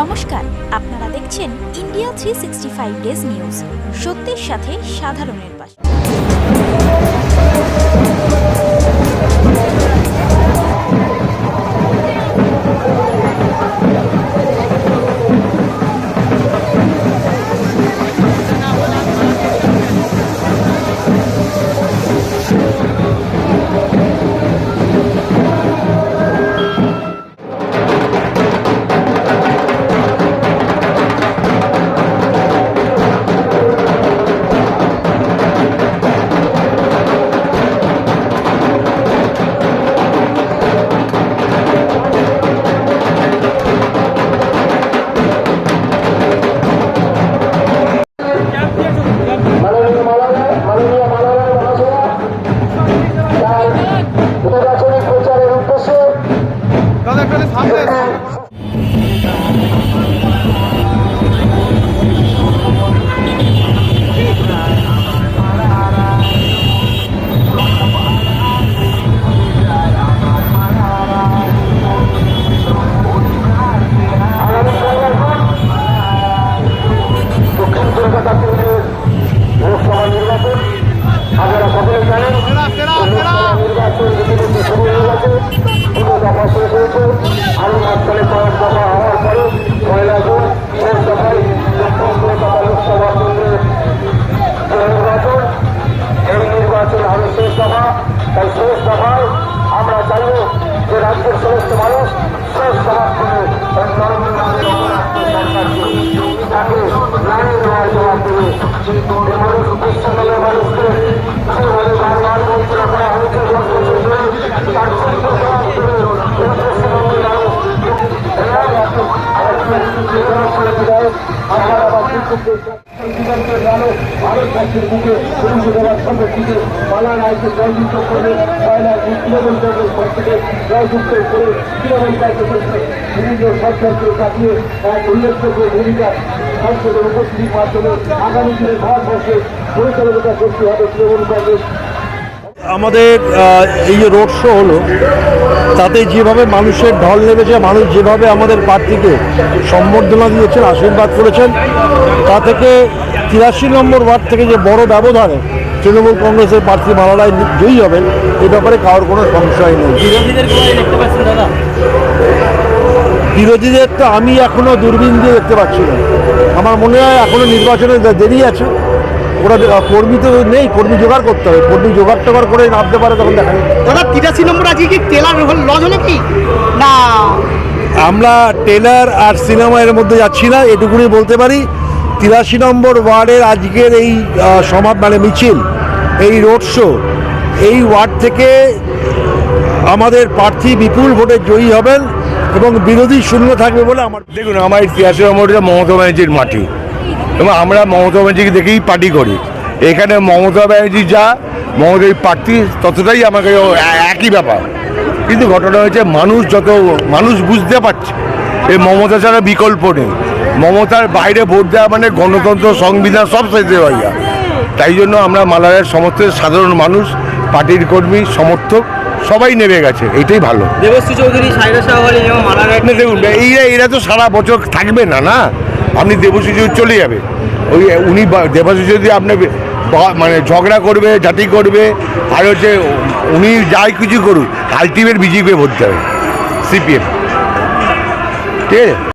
নমস্কার আপনারা দেখছেন India three sixty five days news. সত্যের সাথে সাধারণের পাশে। তাই শেষ দফায় আমরা চাইব যে রাজ্যের সমস্ত মানুষ শেষ দফার থেকে নরেন্দ্র মোদী ভারত ভারতবর্ষের বুকে দেওয়ার সঙ্গে থেকে পালা রায়কে জয়যুক্ত করে পয়লা তৃণমূল কংগ্রেস পার্টিকে জয়যুক্ত করে তৃণমূল কংগ্রেসকে বিভিন্ন সরকারকে কাটিয়ে এক উল্লেখযোগ্য ভূমিকা সংসদের উপস্থিতির মাধ্যমে আগামী দিনে ভারতবর্ষে পরিচালনা করতে হবে তৃণমূল কংগ্রেস। আমাদের এই যে রোড শো হলো তাতে যেভাবে মানুষের ঢল নেমেছে মানুষ যেভাবে আমাদের প্রার্থীকে সম্বর্ধনা দিয়েছেন আশীর্বাদ করেছেন তা থেকে তিরাশি নম্বর ওয়ার্ড থেকে যে বড় ব্যবধানে তৃণমূল কংগ্রেসের প্রার্থী মালালায় জয়ী হবেন এ ব্যাপারে কারোর কোনো সংশয় নেই। বিরোধীদের তো আমি এখনও দূরবীন দিয়ে দেখতে পাচ্ছি না। আমার মনে হয় এখনও নির্বাচনে দে- দেরি আছে। ওরা কর্মী তো নেই কর্মী জোগাড় করতে হবে। কর্মী জোগাড় টোগাড় করে নামতে পারে তখন দেখা দাদা তিরাশি নম্বর আজকে কি টেলার লজ হলো কি না। আমরা টেলার আর সিনেমা এর মধ্যে যাচ্ছি না এটুকুনি বলতে পারি। তিরাশি নম্বর ওয়ার্ডের আজকের এই সমাব মানে মিছিল এই রোড শো এই ওয়ার্ড থেকে আমাদের প্রার্থী বিপুল ভোটে জয়ী হবেন এবং বিরোধী শূন্য থাকবে বলে আমার দেখুন আমার ইতিহাসের নম্বরটা মমতা ব্যানার্জির মাটি। এবং আমরা মমতা ব্যানার্জিকে দেখেই পার্টি করি। এখানে মমতা ব্যানার্জি যা মমতার প্রার্থী ততটাই আমাকে একই ব্যাপার। কিন্তু ঘটনা হয়েছে মানুষ যত মানুষ বুঝতে পারছে এই মমতা ছাড়া বিকল্প নেই। মমতার বাইরে ভোট দেওয়া মানে গণতন্ত্র সংবিধান সব শেষে হয়ে যায়। তাই জন্য আমরা মালারের সমস্ত সাধারণ মানুষ পার্টির কর্মী সমর্থক সবাই নেমে গেছে। এটাই ভালো। দেখুন এইরা এরা তো সারা বছর থাকবে না না? আপনি দেবশিষ চলে যাবে। ওই, উনি দেবাশিস যদি আপনি মানে ঝগড়া করবে জাতি করবে আর হচ্ছে উনি যাই কিছু করুক আলটিমেট বিজেপি ভোট দেবে সিপিএম ঠিক আছে?